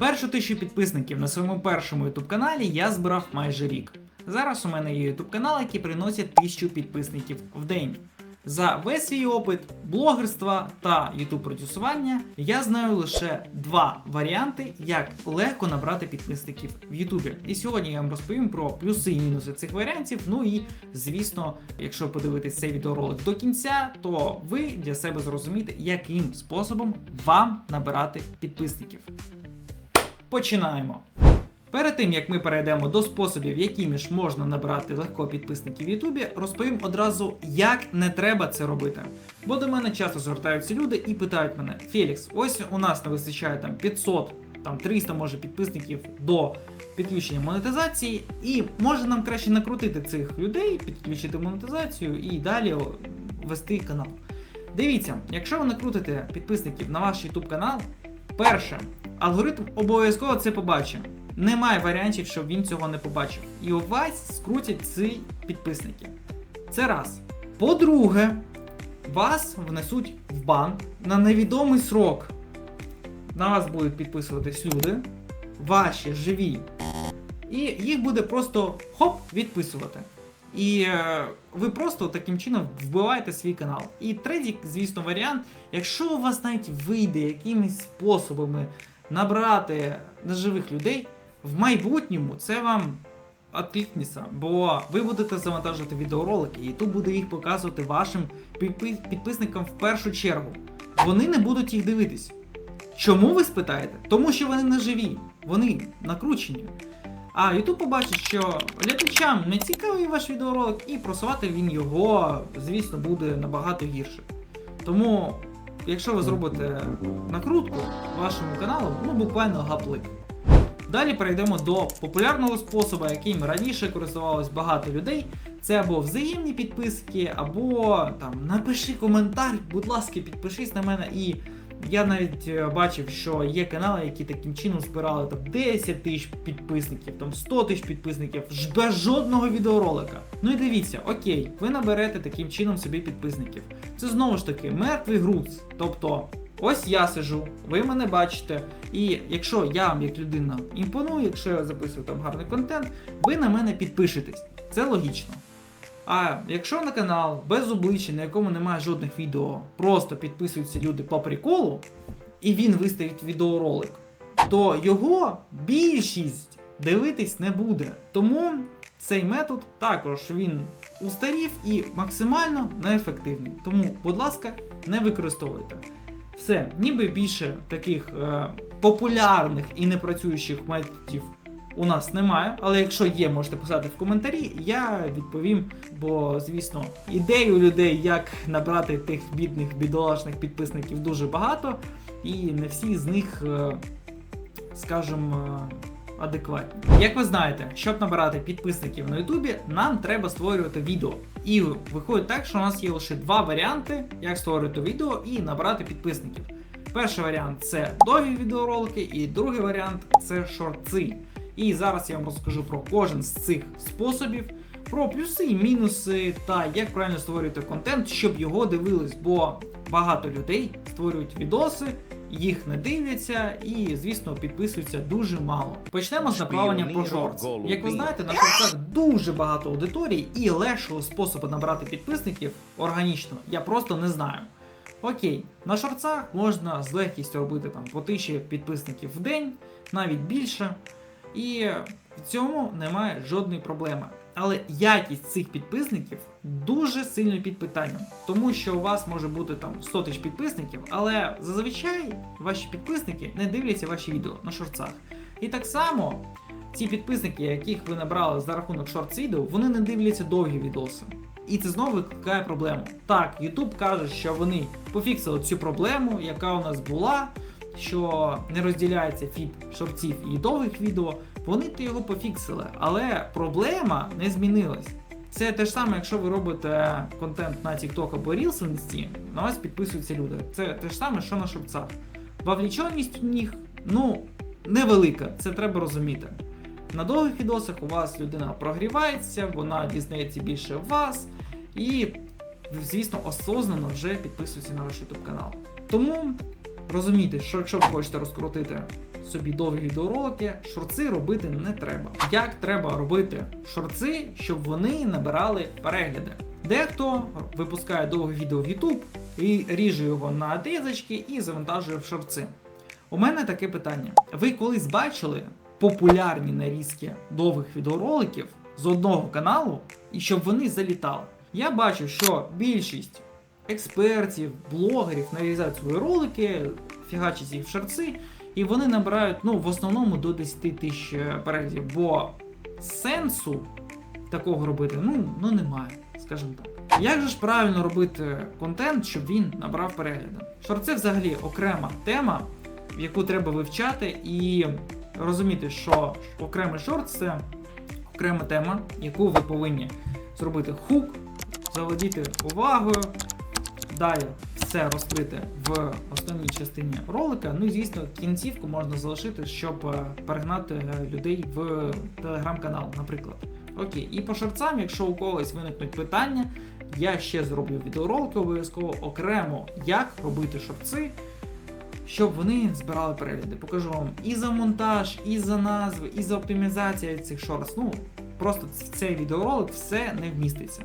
Першу тисячу підписників на своєму першому YouTube каналі я збирав майже рік. Зараз у мене є YouTube канал, який приносить тисячу підписників в день. За весь свій опит блогерства та YouTube продюсування я знаю лише два варіанти, як легко набрати підписників в YouTube. І сьогодні я вам розповім про плюси і мінуси цих варіантів. Ну і звісно, якщо подивитись цей відеоролик до кінця, то ви для себе зрозумієте, яким способом вам набирати підписників. Починаємо. Перед тим як ми перейдемо до способів, якими ж можна набрати легко підписників в Ютубі, розповім одразу, як не треба це робити. Бо до мене часто звертаються люди і питають мене: Фелікс, ось у нас не вистачає там 500, там 300 може підписників до підключення монетизації, і може нам краще накрутити цих людей, підключити монетизацію і далі вести канал. Дивіться, якщо ви накрутите підписників на ваш YouTube канал, перше, алгоритм обов'язково це побачить. Немає варіантів, щоб він цього не побачив. І у вас скрутять ці підписники. Це раз. По-друге, вас внесуть в бан на невідомий срок. На вас будуть підписуватись люди, ваші живі. І їх буде просто хоп, відписувати. І е, ви просто таким чином вбиваєте свій канал. І третій, звісно, варіант, якщо у вас навіть вийде якимись способами набрати неживих людей, в майбутньому це вам відкликнеться, бо ви будете завантажувати відеоролики, і тут буде їх показувати вашим підписникам в першу чергу. Вони не будуть їх дивитись. Чому ви спитаєте? Тому що вони не живі, вони накручені. А YouTube побачить, що глядачам не цікавий ваш відеоролик, і просувати він його, звісно, буде набагато гірше. Тому, якщо ви зробите накрутку вашому каналу, ну буквально гаплик. Далі перейдемо до популярного способу, яким раніше користувалось багато людей. Це або взаємні підписки, або там напиши коментар, будь ласка, підпишись на мене. І я навіть е, бачив, що є канали, які таким чином збирали там 10 тисяч підписників, там 100 тисяч підписників, без жодного відеоролика. Ну і дивіться, окей, ви наберете таким чином собі підписників. Це знову ж таки мертвий груз. Тобто, ось я сижу, ви мене бачите. І якщо я вам як людина імпоную, якщо я записую там гарний контент, ви на мене підпишетесь. Це логічно. А якщо на канал без обличчя, на якому немає жодних відео, просто підписуються люди по приколу, і він виставить відеоролик, то його більшість дивитись не буде. Тому цей метод також він устарів і максимально неефективний. Тому, будь ласка, не використовуйте. Все, ніби більше таких е, популярних і непрацюючих методів у нас немає, але якщо є, можете писати в коментарі, я відповім. Бо, звісно, ідей у людей, як набрати тих бідних бідолашних підписників дуже багато, і не всі з них, е, скажімо, е, адекватні. Як ви знаєте, щоб набирати підписників на Ютубі, нам треба створювати відео. І виходить так, що у нас є лише два варіанти, як створити відео і набирати підписників. Перший варіант це довгі відеоролики, і другий варіант це шорти. І зараз я вам розкажу про кожен з цих способів, про плюси і мінуси, та як правильно створювати контент, щоб його дивились, бо багато людей створюють відоси, їх не дивляться і, звісно, підписуються дуже мало. Почнемо з направлення про шортс. Як ви знаєте, на шортсах дуже багато аудиторій і легшого способу набрати підписників органічно я просто не знаю. Окей, на шорцах можна з легкістю робити там по тисячі підписників в день, навіть більше. І в цьому немає жодної проблеми. Але якість цих підписників дуже сильно під питанням, тому що у вас може бути там 100 тисяч підписників, але зазвичай ваші підписники не дивляться ваші відео на шорцах. І так само ці підписники, яких ви набрали за рахунок шортс відео, вони не дивляться довгі відоси. І це знову викликає проблему. Так, YouTube каже, що вони пофіксили цю проблему, яка у нас була, що не розділяється фід шортів і довгих відео. Вони то його пофіксили, але проблема не змінилась. Це те ж саме, якщо ви робите контент на TikTok або Reels Інсті, на вас підписуються люди. Це те ж саме, що на шорцах. Вовліченість у них, ну, невелика, це треба розуміти. На довгих відосах у вас людина прогрівається, вона дізнається більше вас, і, звісно, осознано вже підписується на ваш YouTube канал. Тому розумійте, що якщо ви хочете розкрутити собі довгі відеоролики, шорти робити не треба. Як треба робити шорти, щоб вони набирали перегляди? Дехто випускає довге відео в YouTube і ріже його на отрізочки і завантажує в шорти. У мене таке питання: ви колись бачили популярні нарізки довгих відеороликів з одного каналу, і щоб вони залітали? Я бачу, що більшість експертів, блогерів нарізають свої ролики, фігачать їх в шарци, і вони набирають ну, в основному до 10 тисяч переглядів, бо сенсу такого робити ну, ну немає, скажімо так. Як же ж правильно робити контент, щоб він набрав перегляди? Шорти взагалі окрема тема, яку треба вивчати і розуміти, що окремий шорт це окрема тема, яку ви повинні зробити хук, заволодіти увагою, далі все розкрити в основній частині ролика. Ну і звісно, кінцівку можна залишити, щоб е, перегнати е, людей в телеграм-канал, наприклад. Окей, і по шорцам, якщо у когось виникнуть питання, я ще зроблю відеоролики обов'язково окремо, як робити шорти, щоб вони збирали перегляди. Покажу вам і за монтаж, і за назви, і за оптимізацію цих шорт. Ну, просто в цей відеоролик все не вміститься.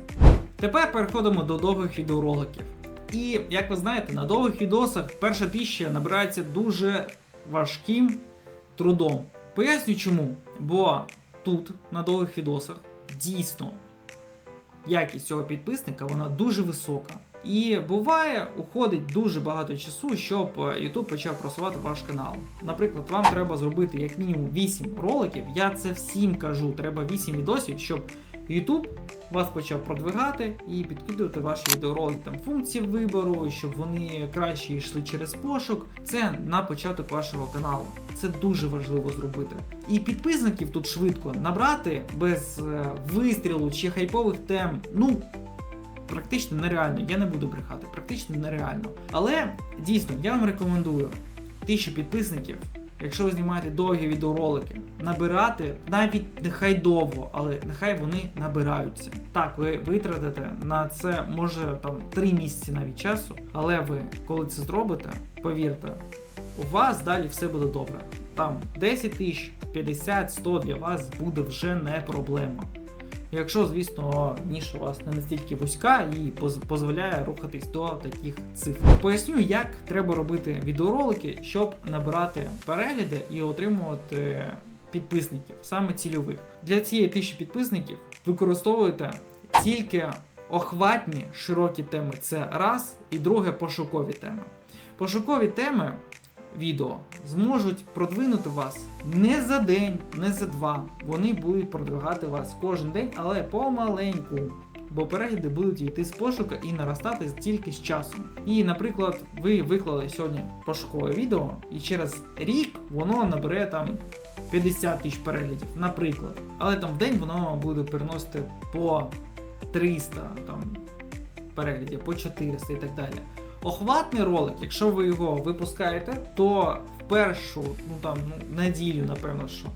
Тепер переходимо до довгих відеороликів. І як ви знаєте, на довгих відосах перша тисяча набирається дуже важким трудом. Поясню чому. Бо тут, на довгих відосах, дійсно якість цього підписника вона дуже висока. І буває, уходить дуже багато часу, щоб е, YouTube почав просувати ваш канал. Наприклад, вам треба зробити як мінімум 8 роликів. Я це всім кажу. Треба 8 відосів, щоб YouTube вас почав продвигати і підкидувати ваші відеоролики там функції вибору, щоб вони краще йшли через пошук. Це на початок вашого каналу. Це дуже важливо зробити. І підписників тут швидко набрати без е, вистрілу чи хайпових тем. Ну практично нереально. Я не буду брехати, практично нереально. Але дійсно я вам рекомендую тисячу підписників. Якщо ви знімаєте довгі відеоролики, набирати навіть нехай довго, але нехай вони набираються. Так, ви витратите на це може там 3 місяці навіть часу, але ви, коли це зробите, повірте, у вас далі все буде добре. Там 10 тисяч, 50, 100 для вас буде вже не проблема. Якщо, звісно, ніша у вас не настільки вузька і дозволяє рухатись до таких цифр. Поясню, як треба робити відеоролики, щоб набирати перегляди і отримувати підписників, саме цільових. Для цієї тисячі підписників використовуєте тільки охватні широкі теми. Це раз, і друге пошукові теми. Пошукові теми відео зможуть продвинути вас не за день, не за два. Вони будуть продвигати вас кожен день, але помаленьку. Бо перегляди будуть йти з пошука і наростати тільки з часом. І, наприклад, ви виклали сьогодні пошукове відео, і через рік воно набере там 50 тисяч переглядів, наприклад. Але там в день воно буде приносити по 300 там, переглядів, по 400 і так далі. Охватний ролик, якщо ви його випускаєте, то в першу ну там ну, неділю, напевно, що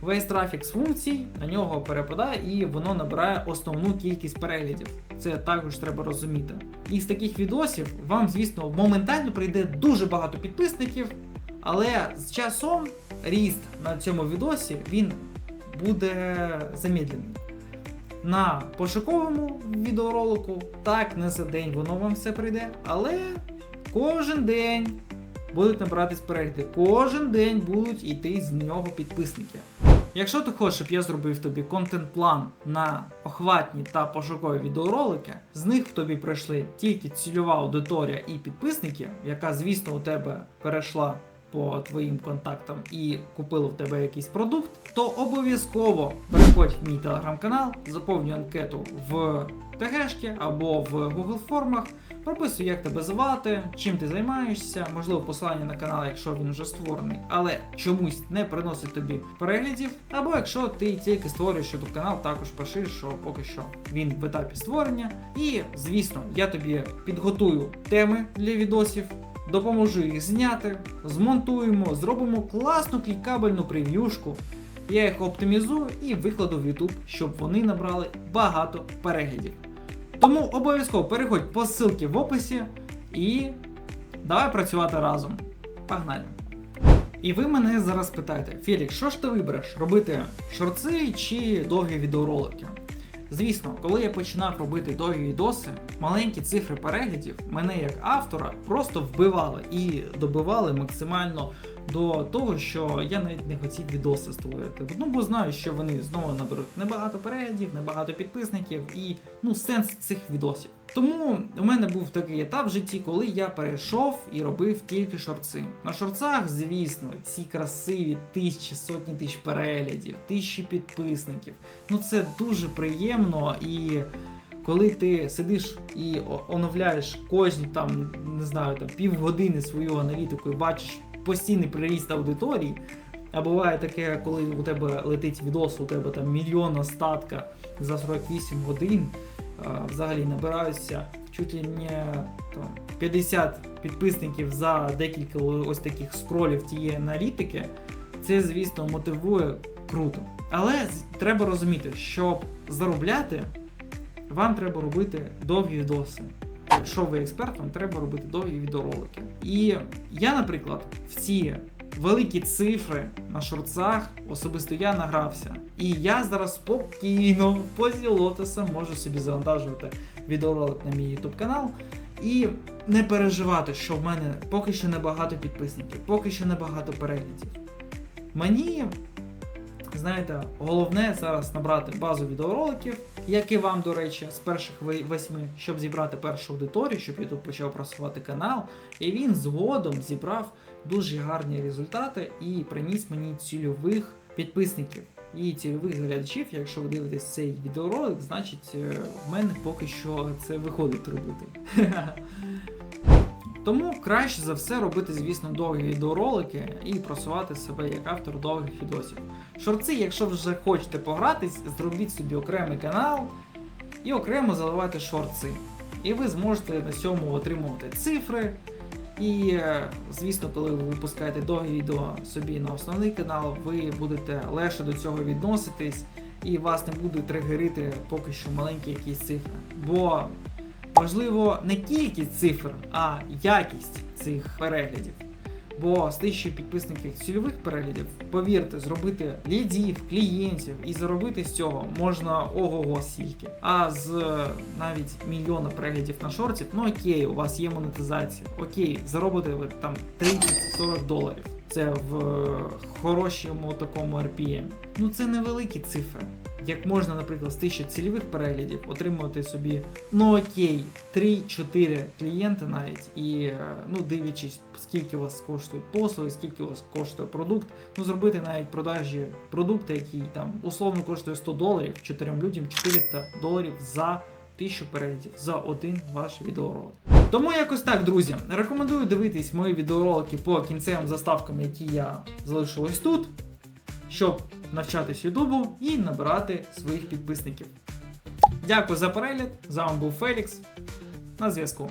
весь трафік з функцій на нього перепадає і воно набирає основну кількість переглядів. Це також треба розуміти. І з таких відосів вам, звісно, моментально прийде дуже багато підписників, але з часом ріст на цьому відосі він буде замедлений. На пошуковому відеоролику так не за день воно вам все прийде, але кожен день будуть набиратись перегляди, кожен день будуть йти з нього підписники. Якщо ти хочеш, щоб я зробив тобі контент-план на охватні та пошукові відеоролики, з них в тобі пройшли тільки цільова аудиторія і підписники, яка, звісно, у тебе перейшла по твоїм контактам і купила в тебе якийсь продукт, то обов'язково переходь в мій телеграм-канал, заповнюй анкету в ТГшки або в Google формах. Прописуй, як тебе звати, чим ти займаєшся, можливо, посилання на канал, якщо він вже створений, але чомусь не приносить тобі переглядів. Або якщо ти тільки створюєш YouTube канал, також пиши, що поки що він в етапі створення. І, звісно, я тобі підготую теми для відосів, допоможу їх зняти, змонтуємо, зробимо класну клікабельну прев'юшку. Я їх оптимізую і викладу в YouTube, щоб вони набрали багато переглядів. Тому обов'язково переходь по ссылці в описі і давай працювати разом. Погнали! І ви мене зараз питаєте, Фелік, що ж ти вибереш? Робити шорти чи довгі відеоролики? Звісно, коли я починав робити довгі відоси, маленькі цифри переглядів мене як автора просто вбивали і добивали максимально до того, що я навіть не хотів відоси створювати. Ну бо знаю, що вони знову наберуть небагато переглядів, небагато підписників і ну сенс цих відосів. Тому у мене був такий етап в житті, коли я перейшов і робив тільки шорти. На шорцах, звісно, ці красиві тисячі, сотні тисяч переглядів, тисячі підписників. Ну це дуже приємно і. Коли ти сидиш і оновляєш кожні там, не знаю, там півгодини свою аналітику і бачиш постійний приріст аудиторії, а буває таке, коли у тебе летить відос, у тебе там мільйонна статка за 48 годин, взагалі набираються чуть ли не там, 50 підписників за декілька ось таких скролів тієї аналітики, це, звісно, мотивує круто. Але треба розуміти, щоб заробляти, вам треба робити довгі відоси. Якщо ви експерт, вам треба робити довгі відеоролики. І я, наприклад, в ці великі цифри на шорцах особисто я награвся. І я зараз спокійно в позі можу собі завантажувати відеоролик на мій YouTube канал і не переживати, що в мене поки що небагато підписників, поки що небагато переглядів. Мені, знаєте, головне зараз набрати базу відеороликів, як і вам, до речі, з перших восьми, щоб зібрати першу аудиторію, щоб YouTube почав просувати канал. І він згодом зібрав дуже гарні результати і приніс мені цільових підписників і цільових глядачів. Якщо ви дивитесь цей відеоролик, значить е, в мене поки що це виходить робити. Тому краще за все робити, звісно, довгі відеоролики і просувати себе як автор довгих відосів. Шорти, якщо вже хочете погратись, зробіть собі окремий канал і окремо заливайте шорти. І ви зможете на цьому отримувати цифри. І, е, звісно, коли ви випускаєте довгі відео собі на основний канал, ви будете легше до цього відноситись, і вас не будуть тригерити поки що маленькі якісь цифри. Бо важливо не кількість цифр, а якість цих переглядів. Бо з тисячі підписників цільових переглядів, повірте, зробити лідів, клієнтів і заробити з цього можна ого-го скільки. А з е, навіть мільйона переглядів на шорті, ну окей, у вас є монетизація. Окей, заробите ви там 30-40 доларів. Це в е, хорошому такому RPM. Ну це невеликі цифри. Як можна, наприклад, з тисячі цільових переглядів отримувати собі, ну окей, 3-4 клієнти навіть, і е, ну дивлячись, скільки у вас коштують послуги, скільки у вас коштує продукт, ну зробити навіть продажі продукту, який там условно коштує 100 доларів, 4 людям 400 доларів за тисячу переглядів за один ваш відеоролик. Тому якось так, друзі. Рекомендую дивитись мої відеоролики по кінцевим заставкам, які я залишу тут, щоб навчатись Ютубу і набирати своїх підписників. Дякую за перегляд. З вами був Фелікс. На зв'язку.